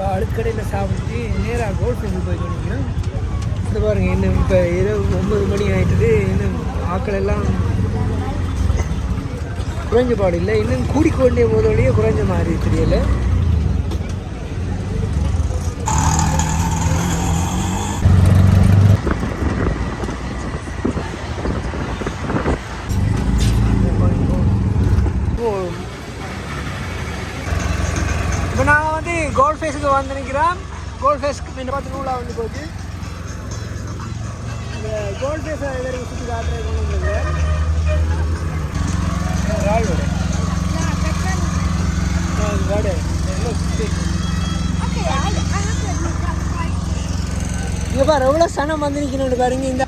இப்போ அடுக்கடையில் சாப்பிட்டு நேராக கோல்ட் ஃபீல்டு போய் சொன்னீங்கன்னா இந்த பாருங்க இன்னும் இப்போ இரவு ஒம்பது மணி ஆகிட்டது இன்னும் ஆக்கள் எல்லாம் குறைஞ்ச பாடு இல்லை இன்னும் கூடிக்கொண்டே போதோடையே குறைஞ்ச மாதிரி தெரியலை இப்போ நாங்கள் வந்து கோல்ட் ஃபேஸுக்கு வந்து நிற்கிறோம் கோல்ட் ஃபேஸ்க்கு பின்ன பார்த்து நூலாக வந்து போச்சு. இந்த கோல்ட் ஃபேஸை எல்லாரும் சுற்றி காட்டுறது கொண்டு வந்தது ராயோட காடு இங்கே பாரு எவ்வளோ சனம் வந்து நிற்கணும் பாருங்க இந்த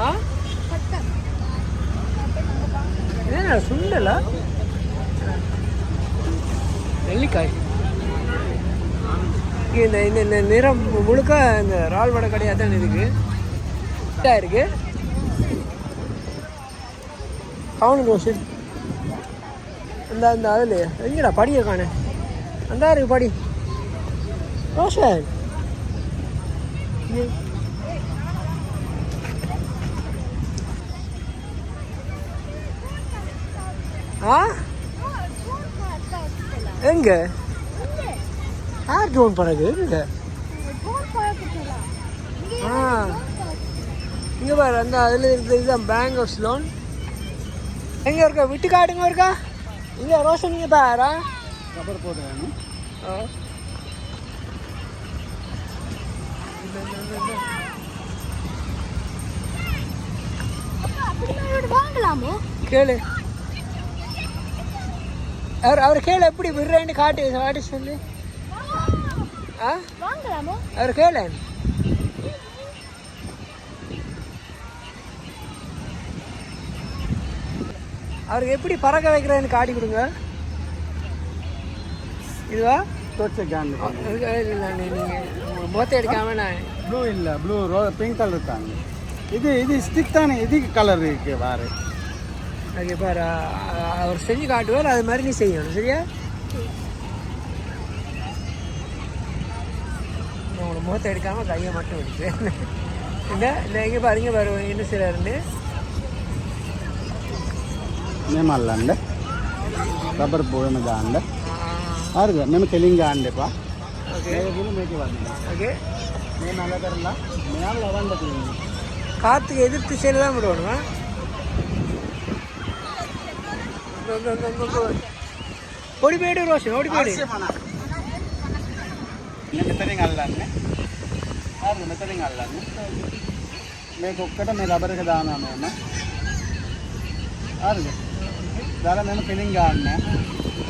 ஆ? என்ன சுண்டலா? நெல்லிக்காய். இந்த இந்த இந்த நிறம் முழுக்க இந்த இறால் வடை கடையாக தான் இருக்கு. இதா இருக்கு. கவுனு ரோஷன் அந்த அந்த அதில். எங்கடா படியை காண? அந்த இருக்கு படி. ரோஷன் ஆ எங்க? யார் ஜோன் படகு எங்க? ஆ. இங்கே பாரு அந்த அதில் இருக்குது இதுதான் பேங்க் ஆஃப் லோன் எங்கே இருக்கா? விட்டு காட்டுங்க இருக்கா? இங்கே ரோஷன் இங்கே பாரா. ரப்பர் போடுறாங்க ஆ. கேளு. அவர் அவர் கேளு எப்படி விடுறேன்னு காட்டு காட்டு சொல்லு. ஆ? வாங்கலாமோ? அவர் கேளு. அவருக்கு எப்படி பறக்க வைக்கிறேன்னு காட்டி கொடுங்க. இதுவா? நீங்கள் மொத்தம் எடுக்காம நான் ப்ளூ இல்லை ப்ளூ ரோ பிங்க் கலர் தாங்க இது இது ஸ்டிக் தானே இது கலர் இருக்கு வேறு. அது பாரு அ- அவர் செஞ்சு காட்டுவார் அது மாதிரி நீ செய்யணும் சரியா நான் உங்களை முகத்தை எடுக்காம கையை மட்டும் எடுக்கிறேன் இந்த இந்த எங்கே பாருங்க பாரு என்ன செய்யறாருன்னு మేము అల్లండి రబ్బర్ పోయిన దాండి ఆరుగా మేము తెలింగా అండి పా ஓகே మేకి వాళ్ళు ஓகே మేము అలాగరలా మేము అవ్వండి காற்றுக்கு எதிர்த்து திசையில் தான் விடணுமா ఓడిపోయాడు రోషన్ ఓడిపోయాడు మెత్తని అల్లాన్ని మెత్తని అల్లాన్ని మీకు ఒక్కటే మీ రబ్బర్కి దానా మేము అది ज़्यादा मैंने फीलिंग गार्ड में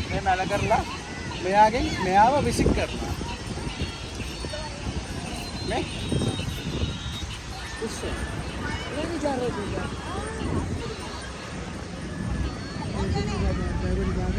मैं मैला कर ला मैं आ गई मैं आवा विसिक करना मैं उससे ले भी जा रहे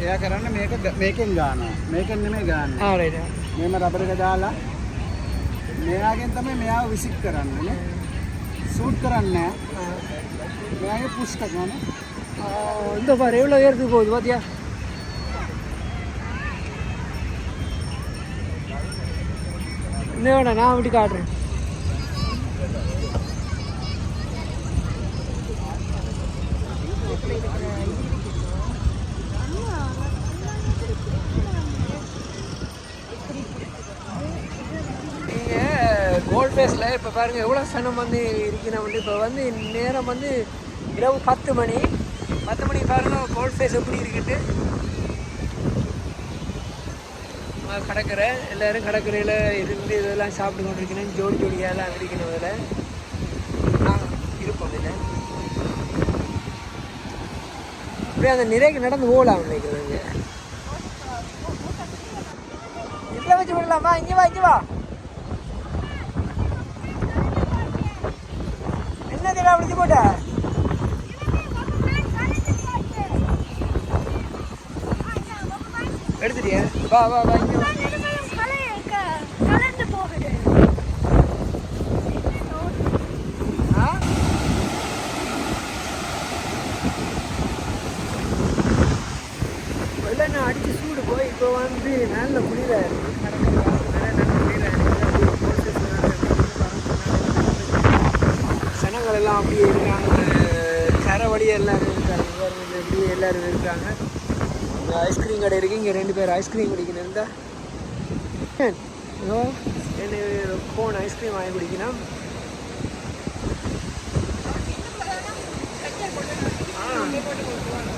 එයා කරන්න මේක මේකෙන් ගානවා මේකෙන් නෙමෙයි ගාන්නේ ஆ ரைட் මෙම රබර් එක දාලා මෙයාගෙන් තමයි මෙයාව විසික් කරන්නේ නේ සූට් කරන්නේ නැහැ. මෙයාගේ පුෂ් කරනවා இந்த பாரு எவ்வளோ ஏறுது போகுது பாத்தியா இன்னும் வேண்டாம் நான் விட்டு காட்டுறேன் நீங்கள் கோல்ட் ஃபேஸில் இப்போ பாருங்கள் எவ்வளோ சனம் வந்து இருக்குன்னா வந்து இப்போ வந்து நேரம் வந்து இரவு பத்து மணி. பத்து மணிக்கு பாருங்கள் கோல்ட் ஃபேஸ் எப்படி இருக்குட்டு கடற்கரை எல்லோரும் கடற்கரையில் இருந்து இதெல்லாம் சாப்பிட்டு கொண்டு இருக்கணும் ஜோடி ஜோடியாக எல்லாம் இருக்கணும் அதில் நாங்கள் இருப்போம் இதில் அப்படியே அந்த நிறைக்கு நடந்து போகலாம் நினைக்கிறேன் கீழே வச்சு விடலாமா. இங்கே வா இங்கே வா. என்ன திடா விழுந்து போட்ட? எடுத்துட்டியா? வா வா வா இங்கே வா. அடிச்சு சூடு போய் இப்போ வந்து நல்ல குளிர எல்லாம் அப்படியே இருக்காங்க. கரை வழியே எல்லாரும் இருக்காங்க. அப்படியே எல்லாரும் இருக்காங்க? இங்கே ஐஸ்கிரீம் கடை இருக்கு. இங்கே ரெண்டு பேர் ஐஸ்கிரீம் குடிக்கணும். இருந்தா இதோ என்ன கோன் ஐஸ்கிரீம் வாங்கி குடிக்கணும்.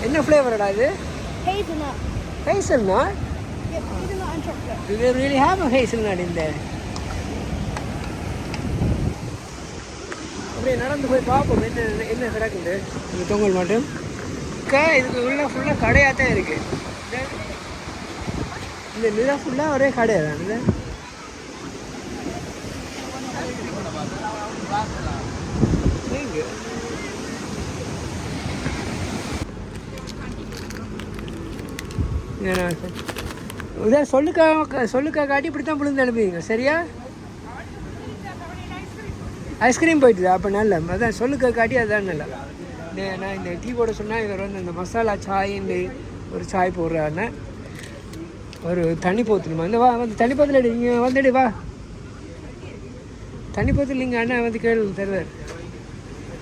என்ன ஃப்ளேவரடா இது? And chocolate. do they really have a hazelnut in there? அப்படியே நடந்து போய் பார்ப்போம். என்ன என்ன கிடக்குது இந்த தொங்கல் மட்டும்? அக்கா இதுக்கு உள்ள ஃபுல்லாக கடையாக தான் இருக்கு. இந்த நிலம் ஃபுல்லாக ஒரே கடையாக தான்? இல்லை இதான் சொல்லுக்கா சொல்லுக்கா காட்டி இப்படி தான் விழுந்து அனுப்புவீங்க. சரியா? ஐஸ்கிரீம் போயிட்டுதா அப்போ நல்ல. அதான் சொல்லுக்கா காட்டி அதுதான் நல்ல. இந்த- நான் இந்த டீ போட சொன்னால் இவர் வந்து இந்த மசாலா சாயின்னு ஒரு சாய் போடுறாருன்னா ஒரு தண்ணி போத்துணுமா? இந்த வா வந்து தண்ணி போத்தில் இங்கே வந்துடு வா. தண்ணி போத்தில் நீங்கள் அண்ணா வந்து கேள்வி தருவார்.